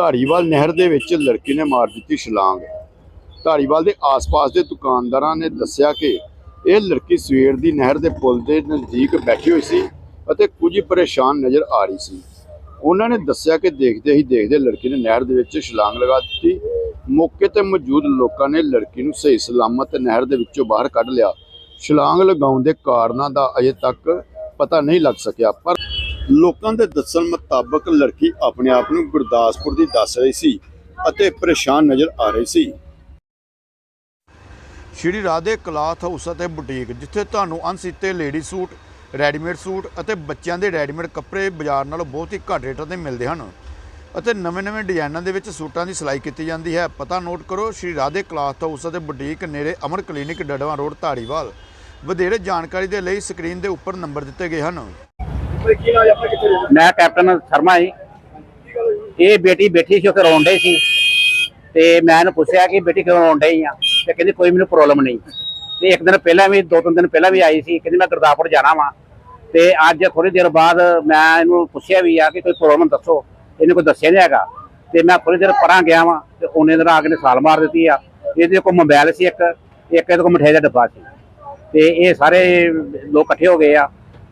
ਧਾਰੀਵਾਲ ਨਹਿਰ ਦੇ ਵਿੱਚ ਲੜਕੀ ਨੇ ਮਾਰ ਦਿੱਤੀ ਛਲਾਂਗ। ਧਾਰੀਵਾਲ ਦੇ ਆਸ-ਪਾਸ ਦੇ ਦੁਕਾਨਦਾਰਾਂ ਨੇ ਦੱਸਿਆ ਕਿ ਇਹ ਲੜਕੀ ਸਵੇਰ ਦੀ ਨਹਿਰ ਦੇ ਪੁਲ ਦੇ ਨਜ਼ਦੀਕ ਬੈਠੀ ਹੋਈ ਸੀ ਅਤੇ ਕੁਝ ਪਰੇਸ਼ਾਨ ਨਜ਼ਰ ਆ ਰਹੀ ਸੀ। ਉਹਨਾਂ ਨੇ ਦੱਸਿਆ ਕਿ ਦੇਖਦੇ ਹੀ ਦੇਖਦੇ ਲੜਕੀ ਨੇ ਨਹਿਰ ਦੇ ਵਿੱਚ ਛਲਾਂਗ ਲਗਾ ਦਿੱਤੀ। ਮੌਕੇ ਤੇ ਮੌਜੂਦ ਲੋਕਾਂ ਨੇ ਲੜਕੀ ਨੂੰ ਸਹੀ ਸਲਾਮਤ ਨਹਿਰ ਦੇ ਵਿੱਚੋਂ ਬਾਹਰ ਕੱਢ ਲਿਆ। ਛਲਾਂਗ ਲਗਾਉਣ ਦੇ ਕਾਰਨਾਂ ਦਾ ਅਜੇ ਤੱਕ ਪਤਾ ਨਹੀਂ ਲੱਗ ਸਕਿਆ, ਪਰ ਲੋਕਾਂ ਦੇ ਦੱਸਣ ਮੁਤਾਬਕ ਲੜਕੀ ਆਪਣੇ ਆਪ ਨੂੰ ਗੁਰਦਾਸਪੁਰ ਦੀ ਦੱਸ ਰਹੀ ਸੀ ਅਤੇ ਪਰੇਸ਼ਾਨ ਨਜ਼ਰ ਆ ਰਹੀ ਸੀ। ਸ਼੍ਰੀ ਰਾਧੇ ਕਲਾਥ ਹਾਊਸ ਅਤੇ ਬੁਟੀਕ, ਜਿੱਥੇ ਤੁਹਾਨੂੰ ਅਣਸੀਤੇ ਲੇਡੀ ਸੂਟ, ਰੈਡੀਮੇਡ ਸੂਟ ਅਤੇ ਬੱਚਿਆਂ ਦੇ ਰੈਡੀਮੇਡ ਕੱਪੜੇ ਬਾਜ਼ਾਰ ਨਾਲੋਂ ਬਹੁਤ ਹੀ ਘੱਟ ਰੇਟਾਂ ਤੇ ਮਿਲਦੇ ਹਨ ਅਤੇ ਨਵੇਂ-ਨਵੇਂ ਡਿਜ਼ਾਈਨਾਂ ਦੇ ਵਿੱਚ ਸੂਟਾਂ ਦੀ ਸਿਲਾਈ ਕੀਤੀ ਜਾਂਦੀ ਹੈ। ਪਤਾ ਨੋਟ ਕਰੋ, ਸ਼੍ਰੀ ਰਾਧੇ ਕਲਾਥ ਹਾਊਸ ਅਤੇ ਬੁਟੀਕ ਨੇੜੇ ਅਮਰ ਕਲੀਨਿਕ ਡੜਵਾ ਰੋਡ, ਧਾਰੀਵਾਲ। ਵਧੇਰੇ ਜਾਣਕਾਰੀ ਦੇ ਲਈ ਸਕਰੀਨ ਦੇ ਉੱਪਰ ਨੰਬਰ ਦਿੱਤੇ ਗਏ ਹਨ। ਮੈਂ ਕੈਪਟਨ ਸ਼ਰਮਾ ਜੀ। ਇਹ ਬੇਟੀ ਬੈਠੀ ਸੀ ਉੱਥੇ ਰੋਣ ਡਈ ਸੀ। ਤੇ ਮੈਂ ਇਹਨੂੰ ਪੁੱਛਿਆ ਕਿ ਬੇਟੀ ਕਿਉਂ ਰੋਣ ਡਈ ਆ? ਤੇ ਕਹਿੰਦੀ ਕੋਈ ਮੈਨੂੰ ਪ੍ਰੋਬਲਮ ਨਹੀਂ। ਤੇ ਇੱਕ ਦਿਨ ਪਹਿਲਾਂ ਵੀ ਦੋ ਤਿੰਨ ਦਿਨ ਪਹਿਲਾਂ ਵੀ ਆਈ ਸੀ। ਕਹਿੰਦੀ ਮੈਂ ਗੁਰਦਾਸਪੁਰ ਜਾਣਾ ਵਾਂ। ਤੇ ਅੱਜ ਥੋੜੀ ਦੇਰ ਬਾਅਦ ਮੈਂ ਇਹਨੂੰ ਪੁੱਛਿਆ ਵੀ ਆ ਕਿ ਕੋਈ ਪ੍ਰੋਬਲਮ ਦੱਸੋ। ਇਹਨੇ ਕੋਈ ਦੱਸਿਆ ਨਹੀਂ ਹੈਗਾ। ਤੇ ਮੈਂ ਥੋੜੀ ਦੇਰ ਪਰਾਂ ਗਿਆ ਵਾਂ। ਤੇ ਉਹਨੇ ਦਿਨ ਆ ਕੇ ਨੇ ਸਾਲ ਮਾਰ ਦਿੱਤੀ ਆ। ਇਹਦੇ ਕੋਲ ਮੋਬਾਈਲ ਸੀ ਇੱਕ। ਇੱਕ ਇਹਦੇ ਕੋਲ ਮਠਿਆਈ ਦਾ ਡੱਬਾ ਸੀ। ਤੇ ਇਹ ਸਾਰੇ ਲੋਕ ਇਕੱਠੇ ਹੋ ਗਏ ਆ।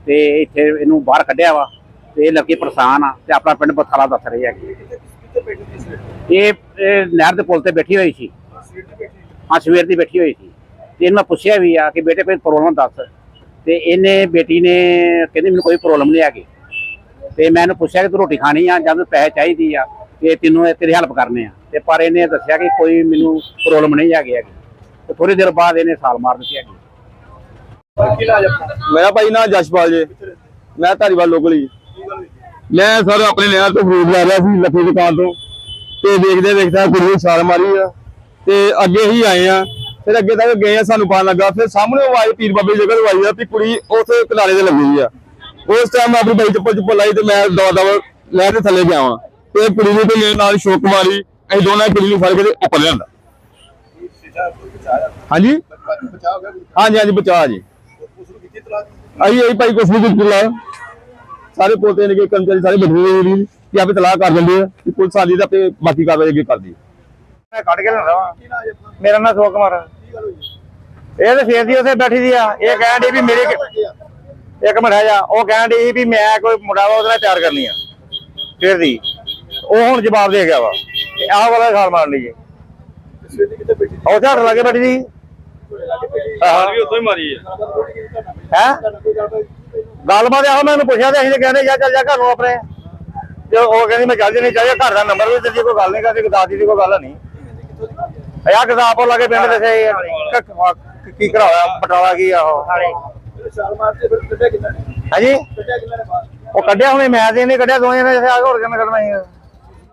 ਤੇ ਇੱਥੇ ਇਹਨੂੰ ਬਾਹਰ ਕੱਢਿਆ ਵਾ ਤੇ ਇਹ ਲੱਗੀ ਪਰੇਸ਼ਾਨ ਆ ਤੇ ਆਪਣਾ ਪਿੰਡ ਬਥਾਲਾ ਦੱਸ ਰਹੀ ਹੈਗੀ ਇਹ ਇਹ ਨਹਿਰ ਦੇ ਪੁਲ ਤੇ ਬੈਠੀ ਹੋਈ ਸੀ। ਹਾਂ, ਸਵੇਰ ਦੀ ਬੈਠੀ ਹੋਈ ਸੀ। ਤੇ ਇਹਨੂੰ ਮੈਂ ਪੁੱਛਿਆ ਵੀ ਆ ਕਿ ਬੇਟੇ ਕੋਈ ਪ੍ਰੋਬਲਮ ਦੱਸ। ਤੇ ਇਹਨੇ, ਬੇਟੀ ਨੇ ਕਹਿੰਦੀ ਮੈਨੂੰ ਕੋਈ ਪ੍ਰੋਬਲਮ ਨਹੀਂ ਹੈਗੀ। ਤੇ ਮੈਂ ਇਹਨੂੰ ਪੁੱਛਿਆ ਕਿ ਤੂੰ ਰੋਟੀ ਖਾਣੀ ਆ ਜਾਂ ਤੈਨੂੰ ਪੈਸੇ ਚਾਹੀਦੀ ਆ ਕਿ ਤੈਨੂੰ ਇਹ ਤੇਰੀ ਹੈਲਪ ਕਰਨੇ ਆ। ਤੇ ਪਰ ਇਹਨੇ ਦੱਸਿਆ ਕਿ ਕੋਈ ਮੈਨੂੰ ਪ੍ਰੋਬਲਮ ਨਹੀਂ ਹੈਗੀ ਹੈਗੀ। ਤੇ ਥੋੜੀ ਦੇਰ ਬਾਅਦ ਇਹਨੇ ਸਾਲ ਮਾਰ ਦਿੱਤੀ ਹੈਗੀ। ਮੇਰਾ ਭਾਈ ਨਾ ਜਸ਼ਪਾਲ ਜੀ। ਮੈਂ ਧਾਰੀਵਾਲ ਲੋਕਲ ਹੀ ਮੈਂ ਸਰ ਆਪਣੇ ਨਹਿਰ ਤੋਂ ਫਰੂਟ ਲੈ ਰਿਹਾ ਸੀ ਲੱਖੇ ਦੁਕਾਨ ਤੋਂ। ਤੇ ਦੇਖਦੇ ਦੇਖਦਾ ਕੁੜੀ ਛਾਲ ਮਾਰੀ ਆ। ਤੇ ਅੱਗੇ ਹੀ ਆਏ ਆ। ਫਿਰ ਅੱਗੇ ਤੱਕ ਗਏ ਆ ਸਾਨੂੰ ਪਤਾ ਲੱਗਾ। ਫਿਰ ਸਾਹਮਣੇ ਉਹ ਆਏ ਪੀਰ ਬਾਬੇ ਦੀ ਜਗ੍ਹਾ ਤੋਂ ਆਈ ਆ ਵੀ ਕੁੜੀ ਉੱਥੇ ਕਿਨਾਰੇ ਤੇ ਲੱਗੀ ਆ। ਉਸ ਟਾਈਮ ਮੈਂ ਆਪਣੀ ਬਾਈ ਚੱਪਲ ਚੁੱਪਲ ਲਾਈ ਤੇ ਮੈਂ ਦਵਾ ਦਵਾ ਨਹਿਰ ਦੇ ਥੱਲੇ ਗਿਆ ਵਾਂ। ਤੇ ਕੁੜੀ ਨੂੰ ਤੇ ਮੇਰੇ ਨਾਲ ਸ਼ੋਕ ਮਾਰੀ। ਅਸੀਂ ਦੋਨਾਂ ਕੁੜੀ ਨੂੰ ਫੜ ਕੇ ਤੇ ਉੱਪਰ ਲਿਆਂਦਾ। ਹਾਂਜੀ? ਹਾਂਜੀ ਹਾਂਜੀ ਬਚਾ ਜੀ। ਆਈ ਆਈ ਭਾਈ ਕੁਛ ਨਹੀਂ ਕੁਲਾ ਸਾਰੇ ਪੋਤੇ ਨੇ ਕਿ ਕਰਮਚਾਰੀ ਸਾਰੇ ਬੈਠੇ ਹੋਏ ਨੇ ਕਿ ਆਪੇ ਤਲਾਕ ਕਰ ਦਿੰਦੇ ਆ ਕਿ ਪੁਲਿਸ ਆਲੀ ਦਾ ਤੇ ਬਾਕੀ ਕਾਰਵਾਈ ਅੱਗੇ ਕਰਦੀ ਹੈ ਮੈਂ ਕੱਢ ਕੇ ਲੈਂਦਾ ਵਾ। ਮੇਰਾ ਨਾਮ ਸੋਕ ਕੁਮਾਰ ਇਹ ਤੇ ਫੇਰ ਦੀ ਉੱਥੇ ਬੈਠੀ ਦੀ ਆ। ਇਹ ਕਹਿਣ ਦੀ ਵੀ ਮੇਰੀ ਇੱਕ ਮਿੰਟ ਜਾ। ਉਹ ਕਹਿਣ ਦੀ ਵੀ ਮੈਂ ਕੋਈ ਮੁੰਡਾ ਵਾ ਉਹਦੇ ਨਾਲ ਪਿਆਰ ਕਰਨੀ ਆ। ਫੇਰ ਦੀ ਉਹ ਹੁਣ ਜਵਾਬ ਦੇ ਗਿਆ ਵਾ। ਆਹ ਵਾਲਾ ਖਾਲ ਮਾਰ ਲਈ ਜੀ ਉਹ ਝਾੜ ਲੱਗੇ ਬੈਠੀ ਦੀ ਹਾਂ। ਵੀ ਉੱਥੋਂ ਹੀ ਮਾਰੀ ਹੈ ਹੈ? ਗੱਲਬਾਤ ਆਹ ਮੈਨੂੰ ਪੁੱਛਿਆ ਤੇ ਅਸੀਂ ਤੇ ਕਹਿੰਦੇ ਜਾ ਚੱਲ ਜਾ ਘਰ ਨੂੰ ਆਪਣੇ। ਤੇ ਉਹ ਕਹਿੰਦੀ ਮੈਂ ਚੱਲ ਜਣੀ ਚਾਹੀਏ ਘਰ ਦਾ ਨੰਬਰ ਵੀ ਦਿੱਤੀ ਕੋਈ ਗੱਲ ਨਹੀਂ ਕਰਦੀ ਦਾਦੀ ਦੀ ਕੋਈ ਗੱਲ ਨਹੀਂ। ਆ ਗਜ਼ਾਪੁਰ ਲਾਗੇ ਪਿੰਡ ਦੇ ਸੇ ਕੀ ਕਰਾਇਆ ਬਟਾਲਾ ਕੀ ਆ ਉਹ? ਹਾਂਜੀ। ਉਹ ਕੱਢਿਆ ਹੁਣੇ ਮੈਂ ਤੇ ਇਹਨੇ ਕੱਢਿਆ ਦੋਵੇਂ ਨੇ ਆ ਹੋਰ ਕਿਵੇਂ ਕੱਢਣਾ ਸੀ?